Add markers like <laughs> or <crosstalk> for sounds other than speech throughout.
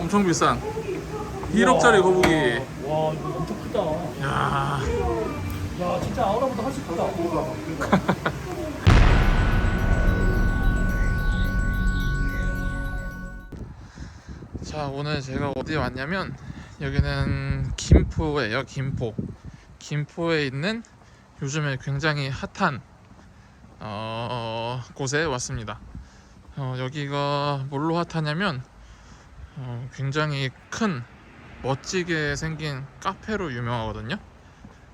엄청 비싼. 1억짜리 거북이. 와 이거 엄청 크다. 야. 야 진짜 아우라보다 훨씬 크다. <laughs> 자 오늘 제가 어디에 왔냐면 여기는 김포예요 김포. 김포에 있는 요즘에 굉장히 핫한 어, 곳에 왔습니다. 어, 여기가 뭘로 핫하냐면 어, 굉장히 큰 멋지게 생긴 카페로 유명하거든요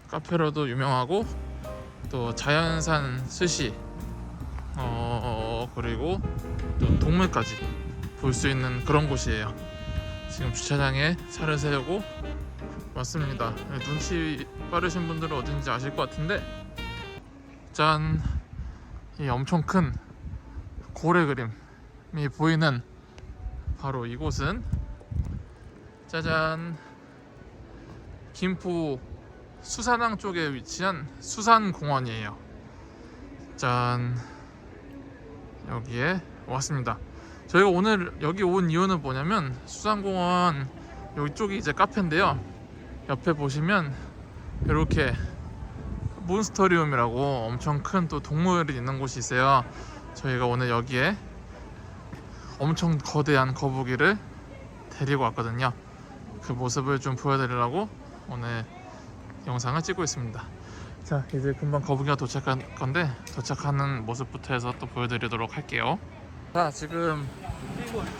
카페로도 유명하고 또 자연산 스시 어, 그리고 또 동물까지 볼 수 있는 그런 곳이에요. 지금 주차장에 차를 세우고 왔습니다. 네, 눈치 빠르신 분들은 어딘지 아실 것 같은데 짠! 이 엄청 큰 고래 그림이 보이는 바로 이곳은 짜잔! 김포 수산항 쪽에 위치한 수산공원이에요. 짠! 여기에 왔습니다. 저희가 오늘 여기 온 이유는 뭐냐면 수산공원 여기 쪽이 이제 카페인데요. 옆에 보시면 이렇게 몬스터리움이라고 엄청 큰 또 동물이 있는 곳이 있어요. 저희가 오늘 여기에 엄청 거대한 거북이를 데리고 왔거든요. 그 모습을 좀 보여드리려고 오늘 영상을 찍고 있습니다. 자, 이제 금방 거북이가 도착할 건데 도착하는 모습부터 해서 또 보여드리도록 할게요. 자, 지금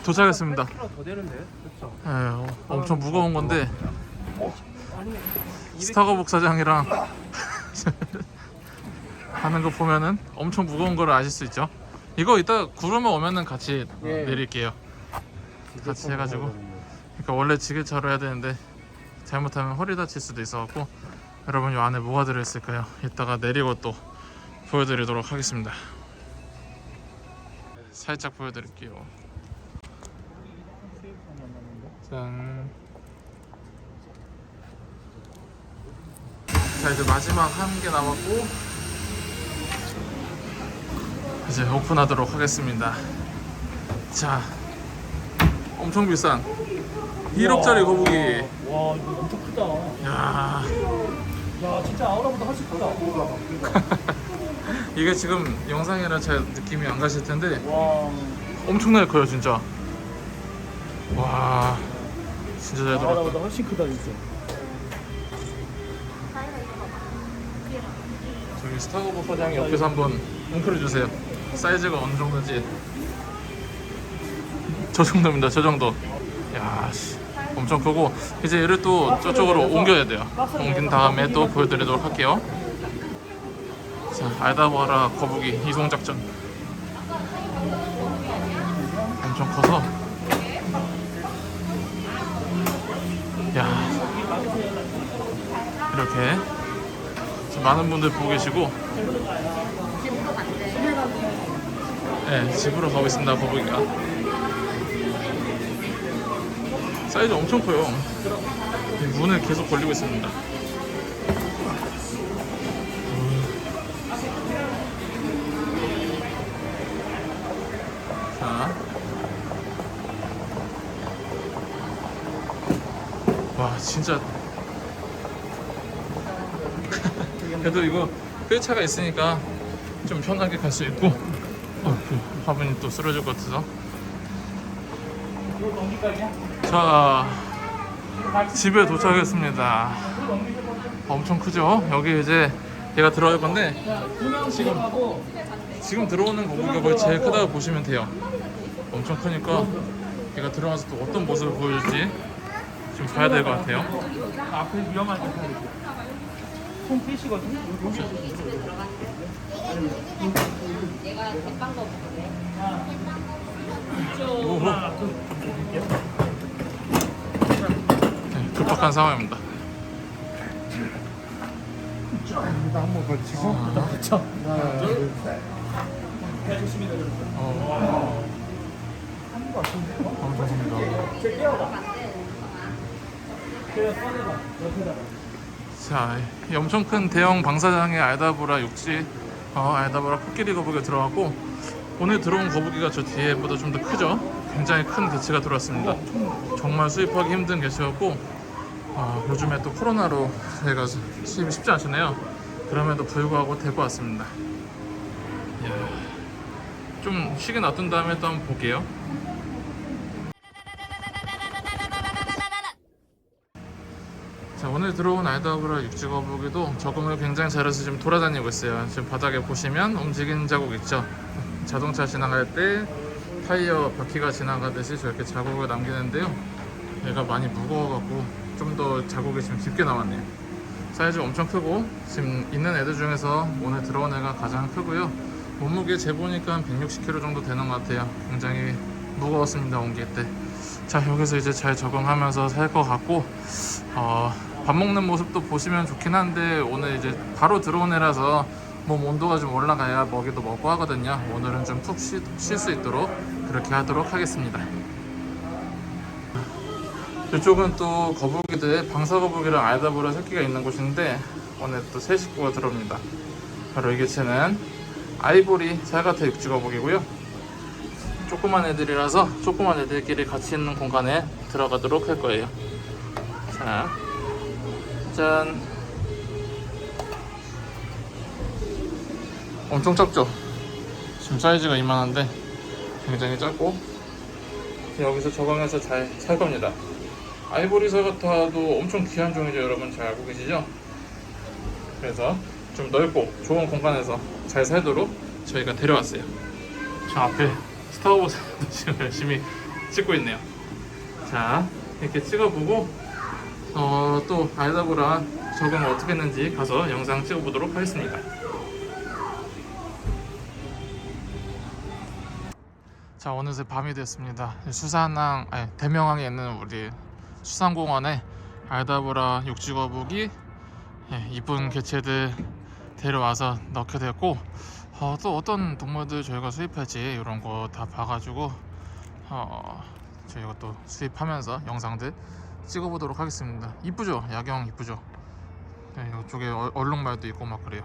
도착했습니다. 8kg 더 되는데. 예, 어, 엄청 무거운 건데 스타거 복사장이랑 <laughs> 하는 거 보면은 엄청 무거운 걸 아실 수 있죠. 이거 이따 구르면 오면은 같이 예. 내릴게요. 같이 해가지고. 그러니까 원래 지게차로 해야 되는데 잘못하면 허리 다칠 수도 있어갖고 여러분 이 안에 뭐가 들어있을까요? 이따가 내리고 또 보여드리도록 하겠습니다. 살짝 보여드릴게요. 짠. 자 이제 마지막 한 개 남았고 이제 오픈하도록 하겠습니다. 자, 엄청 비싼 1억짜리 거북이. 와 이거 엄청 크다. 야, 야 진짜 아우라보다 훨씬 크다. 이게 지금 영상이라 잘 느낌이 안 가실 텐데 와. 엄청나게 커요 진짜. 와, 진짜 잘 들어왔다. 아우라보다 훨씬 크다 진짜. 저기 스타거버 사장 옆에서 한번 웅크려 주세요. 사이즈가 어느 정도인지. 저 정도입니다. 저 정도. 야, 씨. 엄청 크고 이제 얘를 또 저쪽으로 옮겨야 돼요. 옮긴 다음에 또 보여드리도록 할게요. 자, 알다보아라 거북이 이송 작전. 엄청 커서. 야, 이렇게 많은 분들 보고 계시고 네 집으로 가고 있습니다 거북이가. 사이즈 엄청 커요. 이 문을 계속 걸리고 있습니다. 자. 와 진짜. <laughs> 그래도 이거 휠차가 있으니까 좀 편하게 갈 수 있고 어, 그 화분이 또 쓰러질 것 같아서? 자 집에 도착했습니다 엄청 크죠? 여기 이제 얘가 들어갈 건데 지금 지금 들어오는 거북이가 거의 제일 크다고 보시면 돼요 엄청 크니까 얘가 들어가서 또 어떤 모습을 보여줄지 좀 봐야 될 것 같아요 앞에 위험한 데 타야 손 삐시거든. 여기 급박한 상황입니다. 자, 이 엄청 큰 대형 방사장에 알다보라 육지, 어, 알다보라 코끼리 거북이가 들어가고 오늘 들어온 거북이가 저 뒤에보다 좀 더 크죠? 굉장히 큰 개체가 들어왔습니다. 정말 수입하기 힘든 개체였고 아, 요즘에 또 코로나로 저희가 수- 수입이 쉽지 않잖아요. 그럼에도 불구하고 데리고 왔습니다. 이야, 좀 쉬게 놔둔 다음에 또 한번 볼게요. 자 오늘 들어온 알다브라 육지 거북이도 적응을 굉장히 잘해서 지금 돌아다니고 있어요. 지금 바닥에 보시면 움직이는 자국 있죠. 자동차 지나갈 때 타이어 바퀴가 지나가듯이 저렇게 자국을 남기는데요. 얘가 많이 무거워갖고 좀 더 자국이 지금 깊게 남았네요. 사이즈 엄청 크고 지금 있는 애들 중에서 오늘 들어온 애가 가장 크고요. 몸무게 재보니까 한 160kg 정도 되는 것 같아요. 굉장히 무거웠습니다 옮길 때. 자 여기서 이제 잘 적응하면서 살 것 같고 어, 밥 먹는 모습도 보시면 좋긴 한데 오늘 이제 바로 들어온 애라서 몸 온도가 좀 올라가야 먹이도 먹고 하거든요. 오늘은 좀 푹 쉴 수 있도록 그렇게 하도록 하겠습니다. 이쪽은 또 거북이들 방사거북이랑 알다보라 새끼가 있는 곳인데 오늘 또 새 식구가 들어옵니다. 바로 이 개체는 아이보리 살가타 육지거북이고요. 조그만 애들이라서 조그만 애들끼리 같이 있는 공간에 들어가도록 할 거예요. 자, 짠. 엄청 작죠? 지금 사이즈가 이만한데 굉장히 작고 여기서 적응해서 잘 살 겁니다. 아이보리 살가타도 엄청 귀한 종이죠, 여러분 잘 알고 계시죠? 그래서 좀 넓고 좋은 공간에서 잘 살도록 저희가 데려왔어요. 저 앞에 스타워즈도 지금 열심히 찍고 있네요. 자, 이렇게 찍어보고 어, 또 알다보라 적응을 어떻게 했는지 가서 영상 찍어보도록 하겠습니다. 자, 어느새 밤이 됐습니다. 수산항, 아니, 대명항에 있는 우리 수산공원에 알다보라 육지거북이 예, 이쁜 개체들 데려와서 넣게 됐고 어, 또 어떤 동물들 저희가 수입할지 이런 거 다 봐가지고 어, 저희가 또 수입하면서 영상들 찍어보도록 하겠습니다. 이쁘죠? 야경 이쁘죠? 네, 이쪽에 어- 얼룩말도 있고 막 그래요.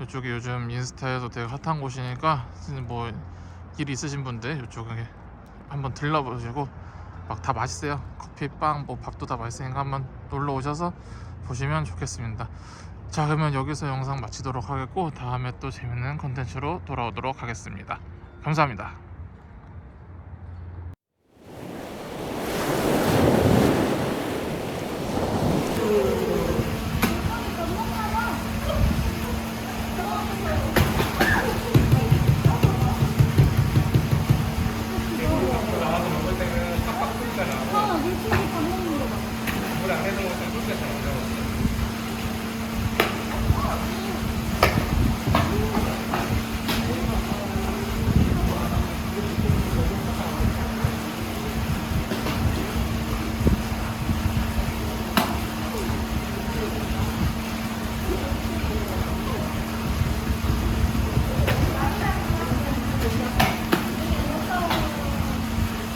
이쪽이 요즘 인스타에서 되게 핫한 곳이니까 뭐 일 있으신 분들 이쪽에 한번 들러보시고 막 다 맛있어요. 커피, 빵, 뭐 밥도 다 맛있으니까 한번 놀러 오셔서 보시면 좋겠습니다. 자 그러면 여기서 영상 마치도록 하겠고 다음에 또 재밌는 컨텐츠로 돌아오도록 하겠습니다. 감사합니다.